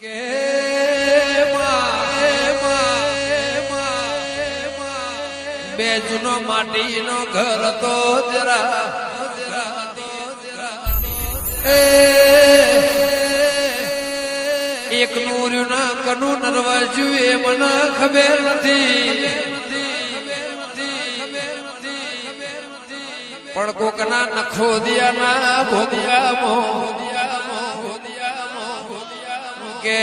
કે બે જૂનો માટીનો ઘર તો જરા એક નૂર્યું ના, કનું નરવા એ મને ખબર નથી. પણ કોકના નખો દિયાના ભોગિયામો કે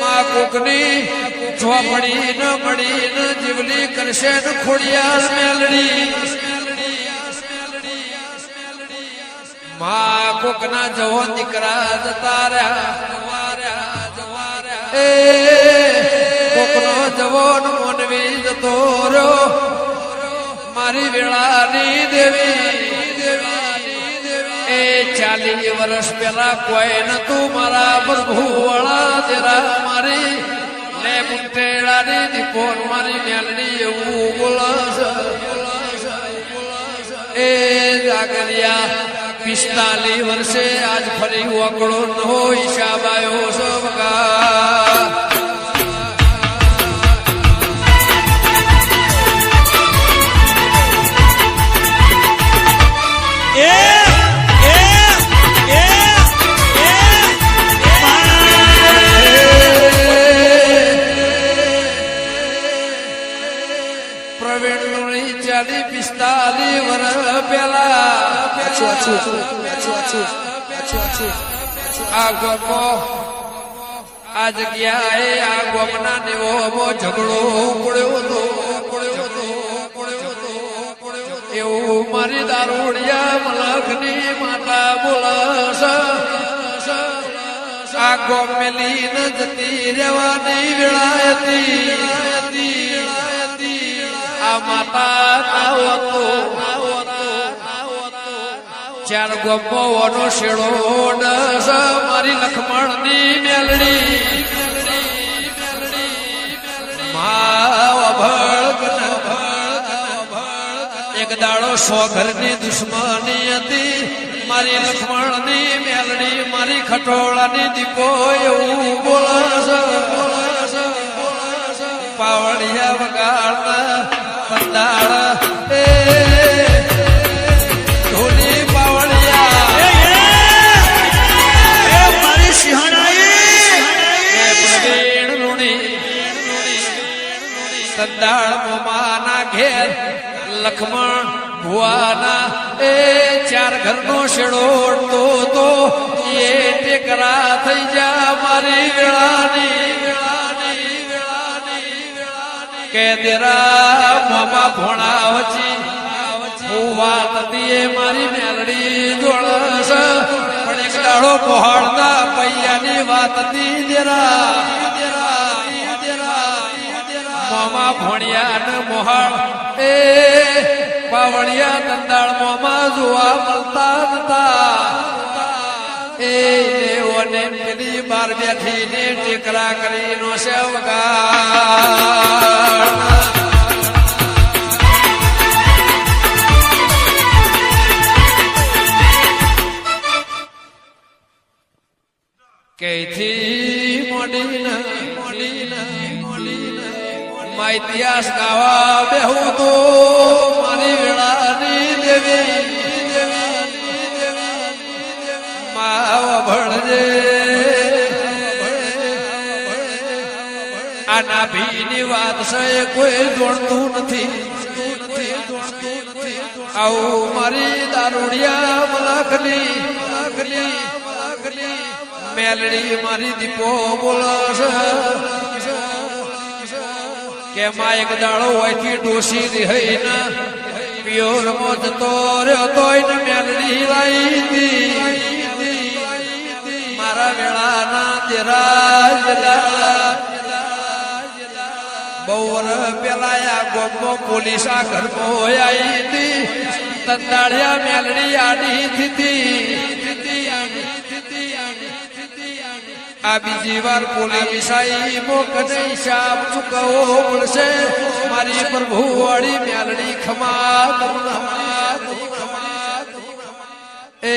માં કોકની ઝોપડી ન મળી, ન જીવલી કરશે, ન ખોડિયાર મેલડી. માં કોકના જવો દીકરા જતા રહ્યા કોકનો જવોન મોનવી જતો રહ્યો. મારી વેળાની દેવી ચાલી વર્ષ પેલા કોઈ નતું મારા પ્રભુ વાળા, તેરા મારી ને ની દીપોર મારી મેલડી એવું બોલસ એ જાગરિયા પિસ્તાલી વર્ષે આજ ફરી વકડો નો હિસાબ આવ્યો સબકા. પેલા આ ગોપો આ જગ્યાએ આ ગોપના દેવો ઝઘડો પડ્યો હતો પડ્યો હતો પડ્યો હતો. એવું મારી દારૂડિયા મલખની માતા બોલસ આ ગોપ મેલી ન જતી રહેવાની વેળા હતી આ માતા તો ચાર ગોપોનો શેડો ડસ. મારી લખમણની મેલડી. એક દાડો સો ઘરની દુશ્મની હતી. મારી લખમણની મેલડી, મારી ખટોળાની દીપો એવું બોલસ પાવડિયા વગાડતા પંદાળ મોમાના ઘેર લખમણ ભુવાના એ ચાર ઘરનો શેડો તો એ ટેકરા થઈ જા મારી વેળાની વેળાની વેળાની વેળાની. કે દેરા મામા ભોણા વચી હું વાત હતી મારી મેલડી જોડસ. પણ એક દાડો પહોળતા પૈયાની વાત હતી જરા ભણ્યા ને મોહાળ. એ પાવણિયા દંદાળ મોમાં જોવા મળતા હતા એ દેવોને પેલી બાર બેઠી ને ટેકરા કરી નો સેવગાળ કેથી મોડીને મોડીને મોડીને મા ઇતિહાસ ગાવા બેહું તો, મારી વેળાની દેવી ભણજે. આના ભીની વાત છે કોઈ દોડતું નથી. આવું મારી દારૂડિયા મલાખની મલાખની મલાખની મેલડી મારી દીપો બોલસ કે માં એક દાડો હોયથી ડોસી રહી ને. પિયોર મો જતો રહ્યો તોય મેલડી લાઈ હતી મારા વેળાના દેરા બહુ પેલાયા ગોમો પોલીસ આ ઘરમાં આવી હતી તંદાળિયા મેલડી આડી હતી આ બીજી વાર પોલીસ આઈ મોકને હિસાબ ચૂકવવો પડશે મારી પ્રભુ વાળી મ્યાલડી ખમા એ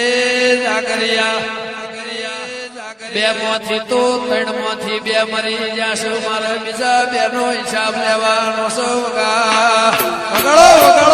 જાગરિયા, બે માંથી તો ત્રણમાંથી બે મરી જાશું મારે બીજા બે નો હિસાબ લેવાનો સૌ વગાડો વગાડો.